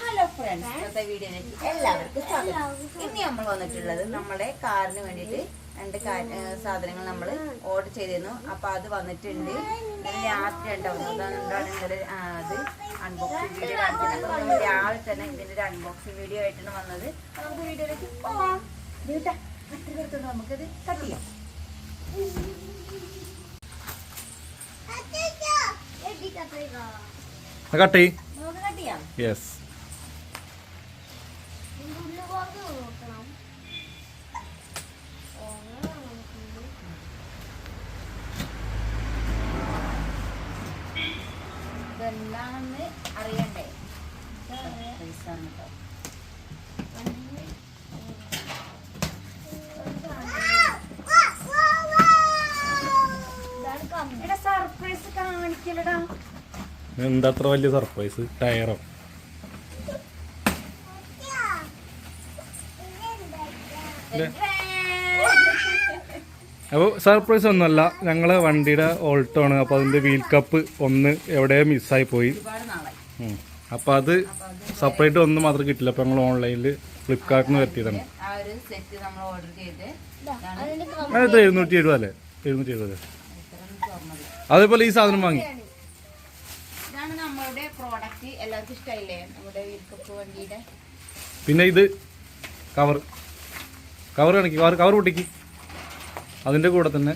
Hello friends വീഡിയോയിലേക്ക് എല്ലാവർക്കും സ്വാഗതം. ഇന്ന് നമ്മൾ വന്നിട്ടുള്ളത് നമ്മുടെ കാറിന് വേണ്ടിയിട്ട് രണ്ട് സാധനങ്ങൾ നമ്മൾ ഓർഡർ ചെയ്തിരുന്നു. അപ്പൊ അത് വന്നിട്ടുണ്ട്. രാത്രി ഉണ്ടാവുന്നു രാവിലെ തന്നെ ഇതിന്റെ ഒരു അൺബോക്സിംഗ് വീഡിയോ ആയിട്ടാണ് വന്നത്. നമുക്ക് വീഡിയോയിലേക്ക് പോവാം. നമുക്കത് കട്ട് ചെയ്യാം. കട്ട് യെസ് ഇതെന്താണെന്ന് അറിയണ്ടേ? സർപ്രൈസ് ആണ് കേട്ടോ എടാ സർപ്രൈസ് കാണിക്കലടാ എന്താ അത്ര വലിയ സർപ്രൈസ്? ടയറോ? അപ്പോൾ സർപ്രൈസ് ഒന്നുമല്ല. ഞങ്ങളെ വണ്ടിയുടെ ഓൾട്ടോ ആണ്. അപ്പോൾ അതിന്റെ വീൽ കപ്പ് ഒന്ന് എവിടെയോ മിസ്സായി പോയി. അപ്പം അപ്പോൾ അത് സെപ്പറേറ്റ് ഒന്നും മാത്രം കിട്ടില്ല അപ്പോൾ ഞങ്ങൾ ഓൺലൈനിൽ ഫ്ലിപ്കാർട്ടിൽ നിന്ന് വരുത്തിയതാണ് ആ ഒരു സെറ്റ് നമ്മൾ ഓർഡർ ചെയ്ത് ഇതാണ്. അത് എഴുന്നൂറ്റി എഴുപത് അല്ലേ? എഴുന്നൂറ്റി എഴുപത്. അതേപോലെ ഈ സാധനം വാങ്ങി. പ്രോഡക്റ്റ് എല്ലാവർക്കും ഇഷ്ടമായില്ലേ നമ്മുടെ വണ്ടിയുടെ പിന്നെ ഇത് കവർ കവർ കാണിക്കും. കവർ കവർ പൊട്ടിക്ക്. അതിന്റെ കൂടെ തന്നെ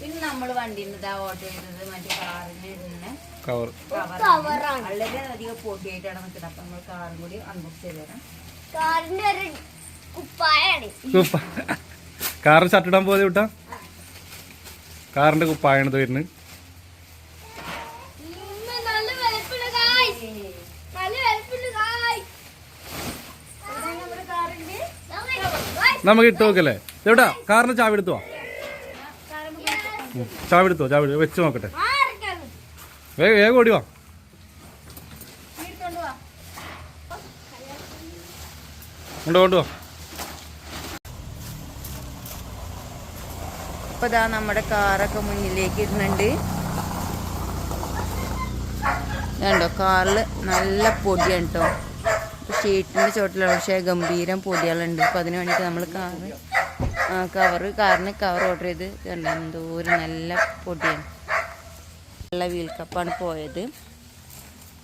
പിന്നെ നമ്മൾ വണ്ടിയിൽ ഇതാ ഓർഡർ ചെയ്തത്. മറ്റേ കാറിന് ഇടുന്ന കവർ കവറാണ് വളരെ അധികം പൊടിയായിട്ടാണ് നിൽക്കുന്നത് അപ്പൊ നമ്മൾ കാറും കൂടി അൺബോക്സ് ചെയ്ത് തരാം. കാറിന്റെ ഒരു കുപ്പായാണ്. കുപ്പ കാറിന് ഷർട്ടിടാൻ പോലെ വിട്ടാ? കാറിന്റെ കുപ്പായണത് വരുന്നത് ഉമ്മ, നല്ല വലിപ്പുള്ള കായ് നല്ല വലിപ്പുള്ള കായ് നമ്മുടെ കാറിന്റെ കായ്. നമുക്ക് ഇട്ട് നോക്കല്ലേ? എവിടാ? കാറിന് ചാവി എടുത്തോ ചാവി എടുത്തോ ചാവി. വെച്ച് നോക്കട്ടെ? വേഗം വേഗം ഓടി വാ. എടുത്തോണ്ട് വാ. കൊണ്ട് കൊണ്ടുവാ. ഇപ്പൊ ഇതാ നമ്മുടെ കാറൊക്കെ മുന്നിലേക്ക് ഇരുന്നുണ്ട്. കണ്ടോ കാറിൽ നല്ല പൊടിയാണ് കേട്ടോ ഷീറ്റിന്റെ ചോട്ടിലാണ് പക്ഷേ ഗംഭീരം പൊടികളുണ്ട് അപ്പൊ അതിന് വേണ്ടിയിട്ട് നമ്മൾ കാറ് കവറ് കാറിന് കവർ ഓർഡർ ചെയ്ത് കണ്ടോ എന്തോരം നല്ല പൊടിയാണ്. നല്ല വീൽ കപ്പാണ് പോയത്.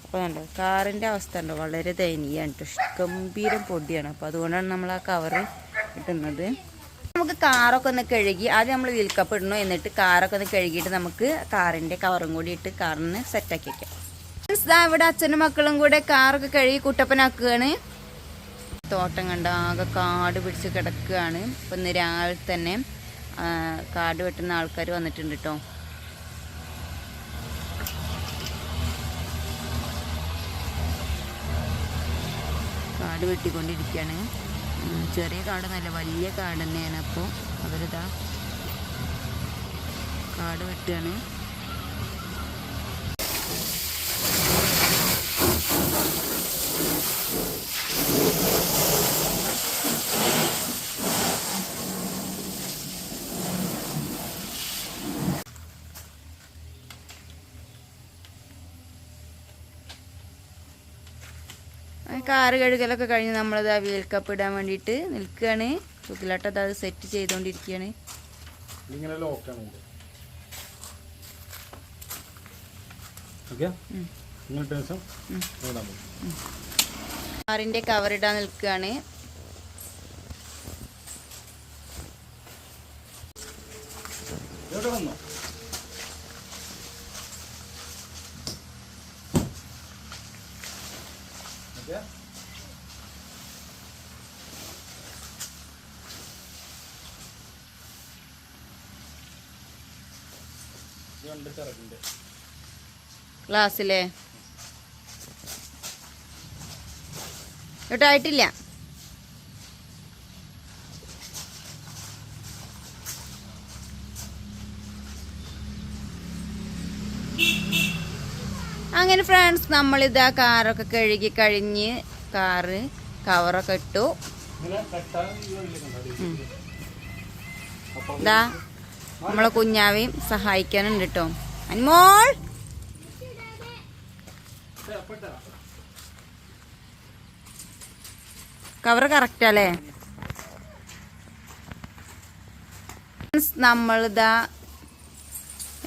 അപ്പോൾ കണ്ടോ കാറിന്റെ അവസ്ഥ ഉണ്ടോ വളരെ ദയനീയമാണ് കേട്ടോ. ഗംഭീരം പൊടിയാണ്. അപ്പോൾ അതുകൊണ്ടാണ് നമ്മൾ ആ കവറ് കിട്ടുന്നത് നമുക്ക് കാറൊക്കെ ഒന്ന് കഴുകി ആദ്യം നമ്മൾ വീൽ കപ്പ് ഇടണോ എന്നിട്ട് കാറൊക്കെ ഒന്ന് കഴുകിയിട്ട് നമുക്ക് കാറിന്റെ കവറും കൂടി ഇട്ട് കാറിന് സെറ്റാക്കി വെക്കാം. ദാ ഇവിടെ അച്ഛനും മക്കളും കൂടെ കാറൊക്കെ കഴുകി കുട്ടപ്പനാക്കുകയാണ്. തോട്ടം കണ്ട ആകെ കാട് പിടിച്ച് കിടക്കുകയാണ്. ഇപ്പം ഇന്ന് രാവിലെ തന്നെ കാട് വെട്ടുന്ന ആൾക്കാർ വന്നിട്ടുണ്ട് കേട്ടോ കാട് വെട്ടിക്കൊണ്ടിരിക്കുകയാണ്. ചെറിയ കാടൊന്നല്ല വലിയ കാട് തന്നെയാണ് അപ്പോൾ അവരിതാ കാട് വെട്ടുകയാണ്. കാറ് കഴുകലൊക്കെ കഴിഞ്ഞ് നമ്മളത് ആ വീൽ കപ്പ് ഇടാൻ വേണ്ടിയിട്ട് നിൽക്കുകയാണ്. സുഖിലാട്ടത് അത് സെറ്റ് ചെയ്തുകൊണ്ടിരിക്കുകയാണ് ഇങ്ങനെ ലോക്കാണ് കാറിന്റെ കവർ ഇടാൻ നിൽക്കുകയാണ്. എവിടെ വന്നോ? ഗ്ലാസ്സിലെ? കേട്ടായിട്ടില്ല അങ്ങനെ ഫ്രണ്ട്സ് നമ്മളിതാ കാറൊക്കെ കഴുകി കഴിഞ്ഞ് കാറ് കവറൊക്കെ ഇട്ടു? ഇതാ നമ്മളെ കുഞ്ഞാവേയും സഹായിക്കാനുണ്ട് കേട്ടോ അനുമോൾ! കവർ കറക്റ്റ് അല്ലേ? നമ്മളിതാ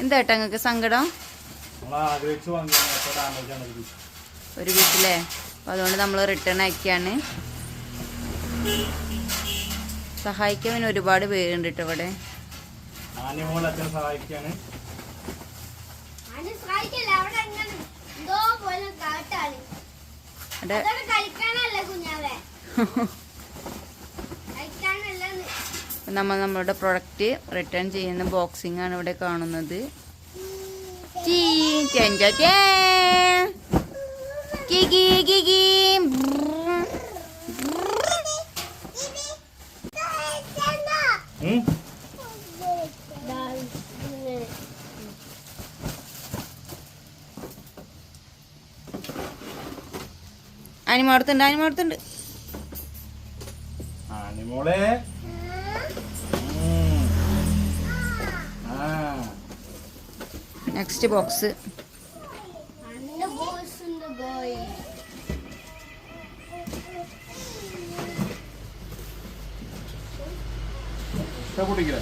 എന്താ ഏട്ടാ നിങ്ങൾക്ക് സങ്കടം? ഒരു വീട്ടിലെ. അപ്പോൾ അതുകൊണ്ട് നമ്മൾ റിട്ടേൺ ആക്കിയാണ് സഹായിക്കാൻ പിന്നെ ഒരുപാട് പേരുണ്ട് കേട്ടോ ഇവിടെ. നമ്മൾ നമ്മളുടെ പ്രൊഡക്റ്റ് റിട്ടേൺ ചെയ്യുന്ന ബോക്സിംഗ് ആണ് ഇവിടെ കാണുന്നത്. Ten ten ten. കി കി കി കി. ബ്രും. ഉം? അനിമോടത്തുണ്ട് അനിമോടത്തുണ്ട് ആനിമോളെ പൊട്ടിക്കില്ല.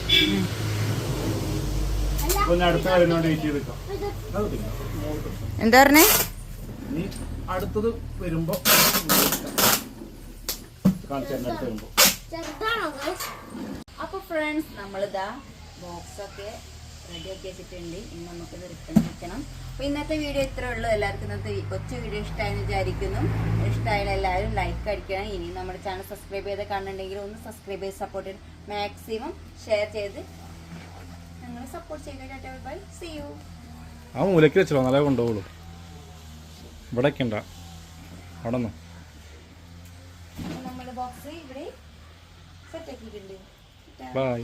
ബോക്സ് എന്താ പറഞ്ഞേ? അടുത്തത് വരുമ്പോ അപ്പൊ ഫ്രണ്ട്സ് നമ്മളിതാ ബോക്സ് ഒക്കെ റെഡി ആക്കി വെച്ചിട്ടുണ്ട് ഇനി നമുക്കിത് റിട്ടേൺ വെക്കണം. അപ്പോൾ ഇന്നത്തെ വീഡിയോ ഇത്രേ ഉള്ളൂ. എല്ലാവർക്കും ഇന്നത്തെ കൊച്ചു വീഡിയോ ഇഷ്ടമായെന്ന് വിചാരിക്കുന്നു. ഇഷ്ടമായാലും എല്ലാവരും ലൈക്ക് അടിക്കണം. ഇനി നമ്മുടെ ചാനൽ സബ്സ്ക്രൈബ് ചെയ്ത് കാണുന്നുണ്ടെങ്കിൽ ഒന്ന് സബ്സ്ക്രൈബ് ചെയ്ത് സപ്പോർട്ട് ചെയ്ത് മാക്സിമം ഷെയർ ചെയ്ത് ഞങ്ങളെ സപ്പോർട്ട് ചെയ്യുക. ബൈ സി യു ആ മൂലയ്ക്ക് വെച്ചോ നല്ല കൊണ്ടുപോകുള്ളൂ ഇവിടെ വെക്കണ്ട അവിടെ നിന്നോ? നമ്മുടെ ബോക്സ് ഇവിടെ സെറ്റ് ആക്കിയിട്ടുണ്ട്. ബൈ